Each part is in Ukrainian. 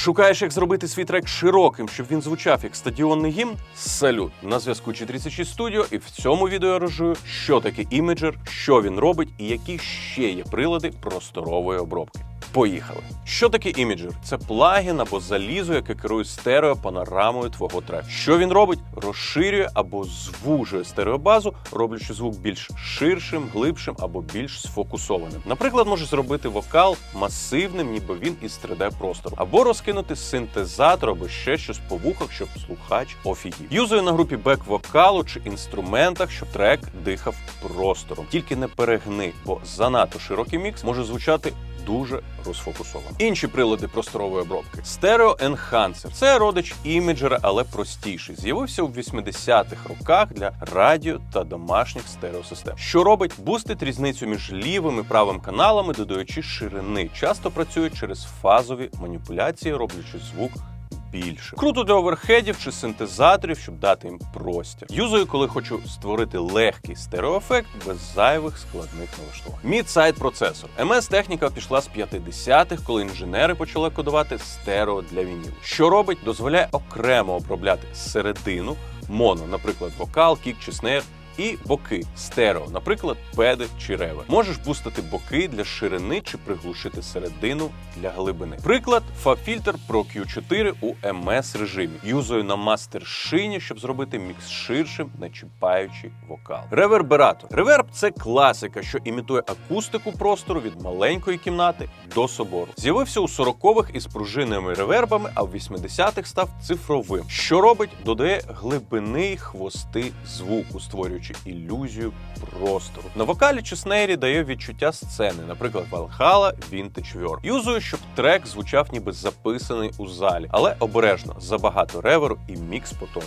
Шукаєш, як зробити свій трек широким, щоб він звучав як стадіонний гімн? Салют! На зв'язку 36 Studio, і в цьому відео я розжую, що таке іміджер, що він робить і які ще є прилади просторової обробки. Поїхали. Що таке іміджер? Це плагін або залізо, яке керує стерео панорамою твого треку. Що він робить? Розширює або звужує стереобазу, роблячи звук більш ширшим, глибшим або більш сфокусованим. Наприклад, може зробити вокал масивним, ніби він із 3D простору, або розкинути синтезатор або ще щось по вухах, щоб слухач офігів. Юзує на групі бек вокалу чи інструментах, щоб трек дихав простором. Тільки не перегни, бо занадто широкий мікс може звучати дуже розфокусовано. Інші прилади просторової обробки. Stereo Enhancer. Це родич іміджера, але простіший. З'явився у 80-х роках для радіо та домашніх стереосистем. Що робить? Бустить різницю між лівим і правим каналами, додаючи ширини. Часто працює через фазові маніпуляції, роблячи звук. Більше круто для оверхедів чи синтезаторів, щоб дати їм простір. Юзую, коли хочу створити легкий стереоефект без зайвих складних налаштувань. Мідсайд процесор. ms техніка пішла з 50-х, коли інженери почали кодувати стерео для вінілу. Що робить? Дозволяє окремо обробляти середину, моно, наприклад, вокал, кік чи снейр, і боки стерео, наприклад, педи чи ревер. Можеш бустити боки для ширини чи приглушити середину для глибини. Приклад FabFilter Pro Q4 у MS режимі. Юзую на мастер шині, щоб зробити мікс ширшим, не чіпаючи вокал. Ревербератор. Реверб це класика, що імітує акустику простору від маленької кімнати до собору. З'явився у 40-х із пружинними ревербами, а в 80-х став цифровим. Що робить? Додає глибини й хвости звуку, створюючи ілюзію простору. На вокалі чи снейрі дає відчуття сцени, наприклад, Valhalla Vintage World. Юзую, щоб трек звучав ніби записаний у залі, але обережно забагато реверу і мікс потону.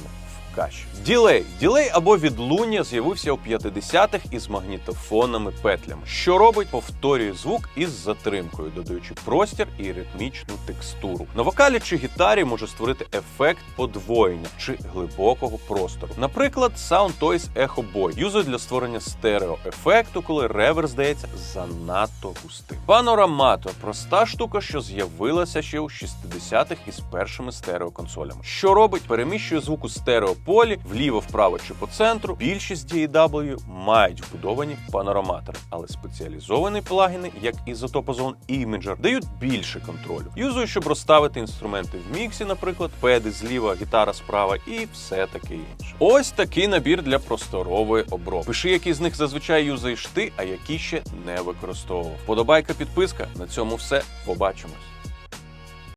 Каші. Ділей. Ділей або відлуння з'явився у 50-х із магнітофонними петлями. Що робить? Повторює звук із затримкою, додаючи простір і ритмічну текстуру. На вокалі чи гітарі може створити ефект подвоєння чи глибокого простору. Наприклад, Sound Toys Echo Boy юзує для створення стереоефекту, коли ревер здається занадто густим. Панораматор проста штука, що з'явилася ще у 60-х із першими стереоконсолями. Що робить? Переміщує звук у стереополі вліво, вправо чи по центру. Більшість DAW мають вбудовані панораматори, але спеціалізовані плагіни, як Isotope Imager, дають більше контролю. Юзую, щоб розставити інструменти в міксі, наприклад, педи зліва, гітара справа і все таке інше. Ось такий набір для просторової обробки. Пиши, які з них зазвичай юзаєш ти, а які ще не використовував. Подобайка, підписка. На цьому все. Побачимось.